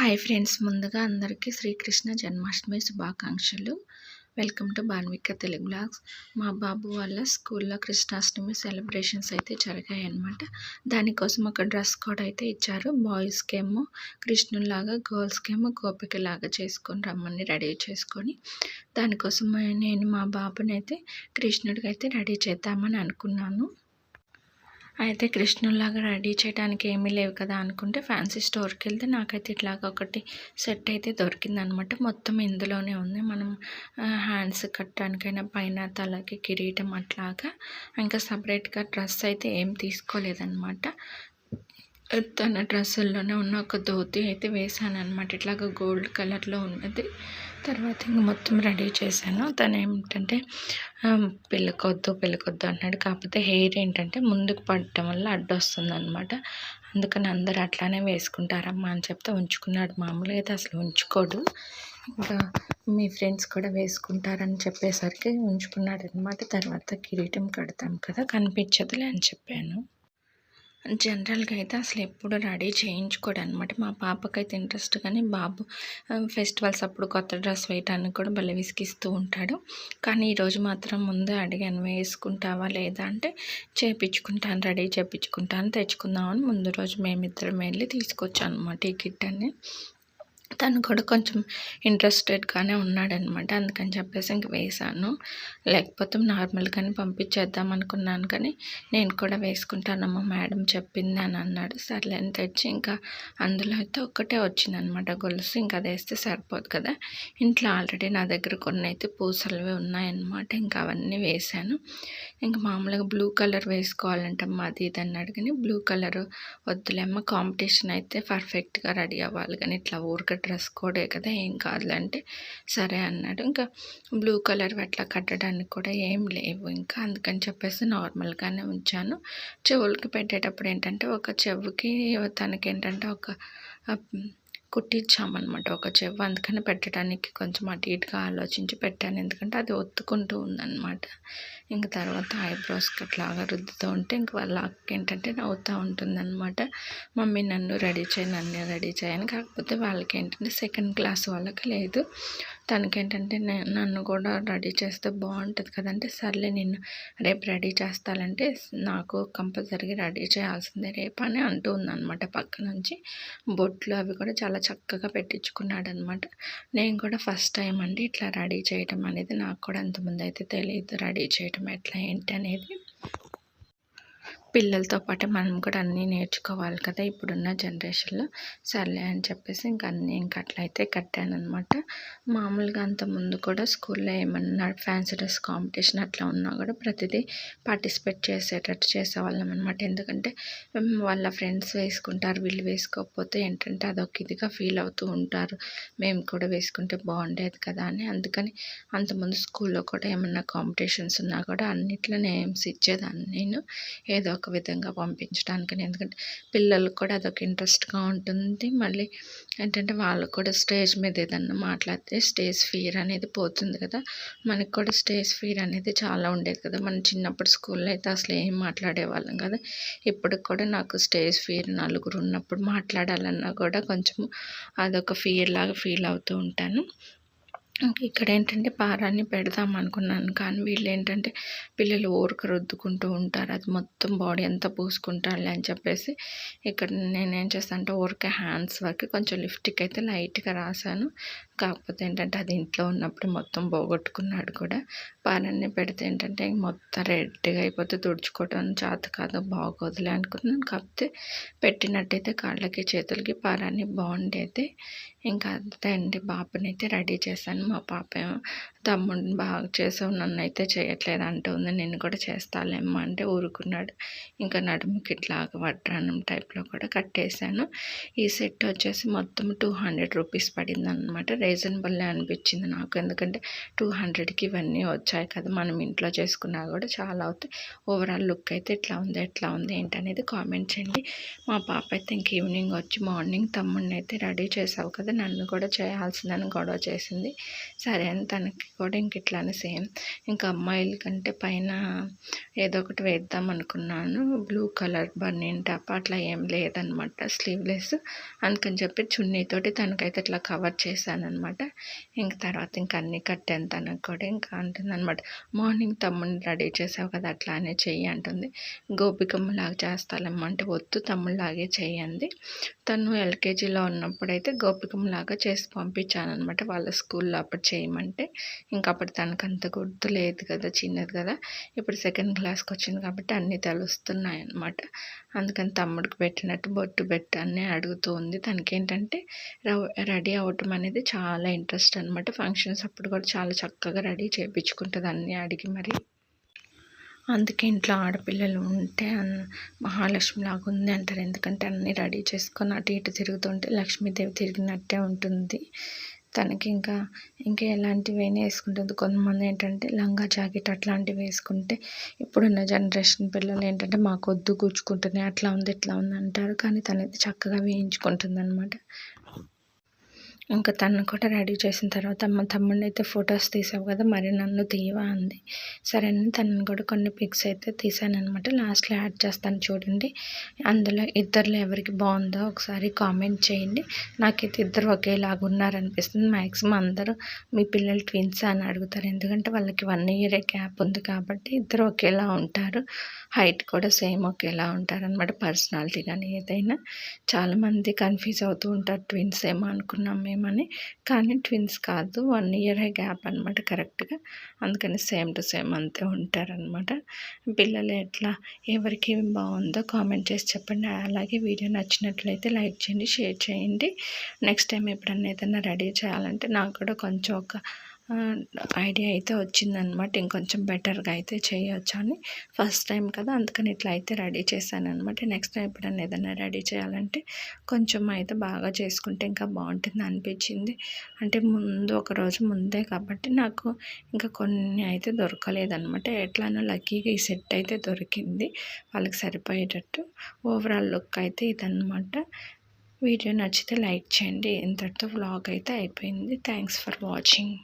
Hi friends ముందుగా అందరికీ శ్రీకృష్ణ జన్మాష్టమి శుభాకాంక్షలు. Welcome to Banvika Telugu blogs. మా బాబు వాళ్ళ స్కూల్లో కృష్ణాష్టమి సెలబ్రేషన్స్ అయితే జరిగాయి అన్నమాట దానికోసం ఒక డ్రెస్ కోడ్ అయితే ఇచ్చారు. బాయ్స్కి ఏమో కృష్ణులాగా గర్ల్స్కి ఏమో గోపికలాగా చేసుకొని రమ్మని రెడీ చేసుకొని దానికోసం నేను మా బాబుని అయితే కృష్ణుడికి అయితే రెడీ చేద్దామని అనుకున్నాను. అయితే కృష్ణుల్లాగా రెడీ చేయడానికి ఏమీ లేవు కదా అనుకుంటే ఫ్యాన్సీ స్టోర్కి వెళ్తే నాకైతే ఇట్లాగ ఒకటి సెట్ అయితే దొరికిందనమాట. మొత్తం ఇందులోనే ఉంది. మనం హ్యాండ్స్ కట్టడానికైనా పైన తలకి కిరీటం అట్లాగా. ఇంకా సపరేట్గా డ్రెస్ అయితే ఏం తీసుకోలేదన్నమాట తన డ్రెస్సుల్లోనే ఉన్న ఒక ధోతి అయితే వేసాను అనమాట ఇట్లాగ గోల్డ్ కలర్లో ఉన్నది. తర్వాత ఇంక మొత్తం రెడీ చేశాను. తను ఏమిటంటే పెళ్ళికొద్దు పెళ్ళికొద్దు అన్నాడు. కాకపోతే హెయిర్ ఏంటంటే ముందుకు పడటం వల్ల అడ్డొస్తుంది అనమాట అందుకని అందరు అట్లానే వేసుకుంటారమ్మా అని చెప్తే ఉంచుకున్నాడు. మామూలుగా అయితే అసలు ఉంచుకోడు. ఇంకా మీ ఫ్రెండ్స్ కూడా వేసుకుంటారని చెప్పేసరికి ఉంచుకున్నాడు అనమాట తర్వాత కిరీటం కడతాం కదా కనిపించదులే అని చెప్పాను. జనరల్గా అయితే అసలు ఎప్పుడు రెడీ చేయించుకోడు అనమాట మా పాపకైతే ఇంట్రెస్ట్ కానీ బాబు ఫెస్టివల్స్ అప్పుడు కొత్త డ్రెస్ వేయటానికి కూడా భలే విసిగిస్తూ ఉంటాడు. కానీ ఈరోజు మాత్రం ముందే అడిగాను వేసుకుంటావా లేదా? అంటే చేపించుకుంటాను రెడీ చేపించుకుంటాను తెచ్చుకుందామని ముందు రోజు మేమిద్దరం వెళ్ళి తీసుకొచ్చాను అనమాట ఈ కిట్ అని తను కూడా కొంచెం ఇంట్రెస్టెడ్గానే ఉన్నాడనమాట. అందుకని చెప్పేసి ఇంక వేశాను. లేకపోతే నార్మల్గానే పంపించేద్దాం అనుకున్నాను కానీ నేను కూడా వేసుకుంటానమ్మా మేడం చెప్పింది అని అన్నాడు. సర్లే అని తెచ్చి ఇంకా అందులో అయితే ఒక్కటే వచ్చిందనమాట గొలుసు. ఇంకా అది వేస్తే సరిపోదు కదా. ఇంట్లో ఆల్రెడీ నా దగ్గర కొన్ని అయితే పూసలవి ఉన్నాయన్నమాట. ఇంకా అవన్నీ వేశాను. ఇంకా మామూలుగా బ్లూ కలర్ వేసుకోవాలంటే అది ఇది అన్నాడు. కానీ బ్లూ కలర్ వద్దులేమ్మ కాంపిటీషన్ అయితే పర్ఫెక్ట్గా రెడీ అవ్వాలి కానీ ఇట్లా ఊరికే డ్రెస్ కోడే కదా ఏం కాదులంటే అంటే సరే అన్నాడు. ఇంకా బ్లూ కలర్ అట్లా కట్టడానికి కూడా ఏం లేవు ఇంకా అందుకని చెప్పేసి నార్మల్గానే ఉంచాను. చెవులకి పెట్టేటప్పుడు ఏంటంటే ఒక చెవుకి తనకి ఏంటంటే ఒక కుట్టించామన్నమాట ఒక చెవు. అందుకని పెట్టడానికి కొంచెం అటు ఇటుగా ఆలోచించి పెట్టాను. ఎందుకంటే అది ఒత్తుకుంటూ ఉందన్నమాట. ఇంక తర్వాత ఐబ్రోస్కి అట్లాగా రుద్దుతూ ఉంటే ఇంక వాళ్ళ అక్క ఏంటంటే నవ్వుతూ ఉంటుందన్నమాట. మమ్మీ నన్ను రెడీ చేయి నన్ను రెడీ చేయని కాకపోతే వాళ్ళకి ఏంటంటే సెకండ్ క్లాస్ వాళ్ళకి లేదు. తనకేంటంటే నన్ను కూడా రెడీ చేస్తే బాగుంటుంది కదంటే సర్లే నిన్ను రేపు రెడీ చేస్తానంటే నాకు కంపల్సరీగా రెడీ చేయాల్సిందే రేపు అని అంటూ ఉందన్నమాట పక్క నుంచి. బొట్లు అవి కూడా చాలా చక్కగా పెట్టించుకున్నాడు అనమాట నేను కూడా ఫస్ట్ టైం అండి ఇట్లా రెడీ చేయటం అనేది. నాకు కూడా అంతకుముందు అయితే తెలియదు రెడీ చేయటం ఎట్లా ఏంటి అనేది. పిల్లలతో పాటు మనం కూడా అన్నీ నేర్చుకోవాలి కదా ఇప్పుడున్న జనరేషన్లో. సర్లే అని చెప్పేసి ఇంక అన్నీ ఇంక అట్లయితే కట్టాను అనమాట మామూలుగా అంత ముందు కూడా స్కూల్లో ఏమన్నా ఫ్యాన్సీ డ్రెస్ కాంపిటీషన్ అట్లా ఉన్నా కూడా ప్రతిదీ పార్టిసిపేట్ చేసేటట్టు చేసేవాళ్ళం అనమాట ఎందుకంటే వాళ్ళ ఫ్రెండ్స్ వేసుకుంటారు వీళ్ళు వేసుకోకపోతే ఏంటంటే అదొక ఇదిగా ఫీల్ అవుతూ ఉంటారు. మేము కూడా వేసుకుంటే బాగుండేది కదా అని. అందుకని అంతకుముందు స్కూల్లో కూడా ఏమన్నా కాంపిటీషన్స్ ఉన్నా కూడా అన్నిట్లో నేమ్స్ ఇచ్చేదాన్ని నేను. ఏదో ఒక విధంగా పంపించడానికి ఎందుకంటే పిల్లలకు కూడా అదొక ఇంట్రెస్ట్గా ఉంటుంది. మళ్ళీ ఏంటంటే వాళ్ళు కూడా స్టేజ్ మీద ఏదన్నా మాట్లాడితే స్టేజ్ ఫియర్ అనేది పోతుంది కదా. మనకు కూడా స్టేజ్ ఫియర్ అనేది చాలా ఉండేది కదా. మనం చిన్నప్పుడు స్కూల్లో అయితే అసలు ఏం మాట్లాడేవాళ్ళం కదా. ఇప్పటికి కూడా నాకు స్టేజ్ ఫియర్ నలుగురు ఉన్నప్పుడు మాట్లాడాలన్నా కూడా కొంచెం అదొక ఫియర్ లాగా ఫీల్ అవుతూ ఉంటాను. ఇక్కడ ఏంటంటే పారాన్ని పెడదాం అనుకున్నాను. కానీ వీళ్ళు ఏంటంటే పిల్లలు ఊరికి రుద్దుకుంటూ ఉంటారు. అది మొత్తం బాడీ అంతా పూసుకుంటారు అని చెప్పేసి ఇక్కడ నేనేం చేస్తాను అంటే ఊరికే హ్యాండ్స్ వరకు కొంచెం లిఫ్ట్కి అయితే లైట్గా రాశాను. కాకపోతే ఏంటంటే అది ఇంట్లో ఉన్నప్పుడు మొత్తం పోగొట్టుకున్నాడు కూడా. పారాన్ని పెడితే ఏంటంటే మొత్తం రెడ్గా అయిపోతే తుడుచుకోవడం చేత కాదు బాగోదులే అనుకున్నాను. కాకపోతే పెట్టినట్టయితే కాళ్ళకి చేతులకి పారాన్ని బాగుండేది ఇంకా అంతే అండి. పాపనైతే రెడీ చేశాను. మా పాప తమ్ముడిని బాగా చేసావు నన్ను అయితే చేయట్లేదు అంటుంది. నేను కూడా చేస్తాలేమ్మా అంటే ఊరుకున్నాడు. ఇంకా నడుముకి ఇట్లా వడ్రానం టైప్లో కూడా కట్టేశాను. ఈ సెట్ వచ్చేసి మొత్తం టూ హండ్రెడ్ రూపీస్ పడింది అనమాట రీజనబుల్ అనిపించింది నాకు. ఎందుకంటే టూ హండ్రెడ్కి ఇవన్నీ వచ్చాయి కదా మనం ఇంట్లో చేసుకున్నా కూడా చాలా అవుతాయి. ఓవరాల్ లుక్ అయితే ఎట్లా ఉంది ఎట్లా ఉంది ఏంటనేది కామెంట్ చేయండి. మా పాప అయితే ఇంక ఈవినింగ్ వచ్చి మార్నింగ్ తమ్ముడిని అయితే రెడీ చేసావు కదా నన్ను కూడా చేయాల్సిందని గొడవ చేసింది. సరే అని తనకి కూడా ఇంక ఇట్లానే సేమ్ ఇంకా అమ్మాయిల కంటే పైన ఏదో ఒకటి వేద్దాం అనుకున్నాను. బ్లూ కలర్ బన్నీన్ టాప్ అట్లా ఏం లేదనమాట స్లీవ్లెస్ అందుకని చెప్పి చున్నీతోటి తనకైతే ఇట్లా కవర్ చేశాను అనమాట ఇంక తర్వాత ఇంక అన్నీ కట్టాను తనకు కూడా. ఇంకా అంటుందన్నమాట మార్నింగ్ తమ్ముడిని రెడీ చేసావు కదా అట్లానే చెయ్యి అంటుంది. గోపికమ్మలాగా చేస్తాలమ్మ అంటే వద్దు తమ్ముళ్ళలాగే చేయండి తను ఎల్కేజీలో ఉన్నప్పుడైతే గోపికమ్మలాగా చేసి పంపించాను అనమాట వాళ్ళ స్కూల్లో అప్పుడు చేయమంటే. ఇంకా అప్పుడు తనకు అంత గుర్తు లేదు కదా చిన్నది కదా. ఇప్పుడు సెకండ్ క్లాస్కి వచ్చింది కాబట్టి అన్నీ తెలుస్తున్నాయి అనమాట అందుకని తమ్ముడికి పెట్టినట్టు బొట్టు పెట్టని అడుగుతూ ఉంది. తనకి ఏంటంటే రెడీ అవ్వటం అనేది చాలా ఇంట్రెస్ట్ అనమాట ఫంక్షన్స్ అప్పుడు కూడా చాలా చక్కగా రెడీ చేయించుకుంటుంది అన్నీ అడిగి మరి. అందుకే ఇంట్లో ఆడపిల్లలు ఉంటే మహాలక్ష్మి లాగా ఉంది అంటారు. ఎందుకంటే అన్నీ రెడీ చేసుకొని అటు ఇటు తిరుగుతుంటే లక్ష్మీదేవి తిరిగినట్టే ఉంటుంది. తనకి ఇంకా ఇంకా ఎలాంటివి అయినా వేసుకుంటుంది. కొంతమంది ఏంటంటే లంగా జాకెట్ అట్లాంటివి వేసుకుంటే ఇప్పుడున్న జనరేషన్ పిల్లలు ఏంటంటే మాకు వద్దు కూర్చుకుంటున్నాయి అట్లా ఉంది ఇట్లా ఉంది అంటారు. కానీ తనైతే చక్కగా వేయించుకుంటుంది అనమాట ఇంకా తను కూడా రెడీ చేసిన తర్వాత మా తమ్ముడిని అయితే ఫొటోస్ తీసావు కదా మరి నన్ను తీయవా? అంది. సరే అని తనని కూడా కొన్ని పిక్స్ అయితే తీసాను అనమాట లాస్ట్లో యాడ్ చేస్తాను చూడండి. అందులో ఇద్దరులో ఎవరికి బాగుందో ఒకసారి కామెంట్ చేయండి. నాకైతే ఇద్దరు ఒకేలాగా ఉన్నారనిపిస్తుంది. మ్యాక్సిమం అందరూ మీ పిల్లలు ట్విన్స్ అని అడుగుతారు. ఎందుకంటే వాళ్ళకి వన్ ఇయరే గ్యాప్ ఉంది కాబట్టి ఇద్దరు ఒకేలా ఉంటారు. హైట్ కూడా సేమ్ ఒకేలా ఉంటారు అనమాట పర్సనాలిటీ కానీ ఏదైనా. చాలామంది కన్ఫ్యూజ్ అవుతూ ఉంటారు. ట్విన్స్ ఏమో అనుకున్నాం మేము. అని కానీ ట్విన్స్ కాదు. వన్ ఇయర్ గ్యాప్ అనమాట కరెక్ట్గా. అందుకని సేమ్ టు సేమ్ అంతే ఉంటారనమాట పిల్లలు ఎట్లా ఎవరికి బాగుందో కామెంట్ చేసి చెప్పండి. అలాగే వీడియో నచ్చినట్లయితే లైక్ చేయండి షేర్ చేయండి. నెక్స్ట్ టైం ఎప్పుడన్నా ఏదైనా రెడీ చేయాలంటే నాకు కూడా కొంచెం ఒక ఐడియా అయితే వచ్చిందనమాట ఇంకొంచెం బెటర్గా అయితే చేయొచ్చు అని. ఫస్ట్ టైం కదా అందుకని ఇట్లా అయితే రెడీ చేశాను అనమాట నెక్స్ట్ టైం ఎప్పుడన్నా ఏదైనా రెడీ చేయాలంటే కొంచెం అయితే బాగా చేసుకుంటే ఇంకా బాగుంటుంది అనిపించింది. అంటే ముందు ఒక రోజు ముందే కాబట్టి నాకు ఇంకా కొన్ని అయితే దొరకలేదనమాట ఎట్లానో లక్కీగా ఈ సెట్ అయితే దొరికింది. వాళ్ళకి సరిపోయేటట్టు ఓవరాల్ లుక్ అయితే ఇదనమాట వీడియో నచ్చితే లైక్ చేయండి. ఇంతటితో వ్లాగ్ అయితే అయిపోయింది. Thanks for watching.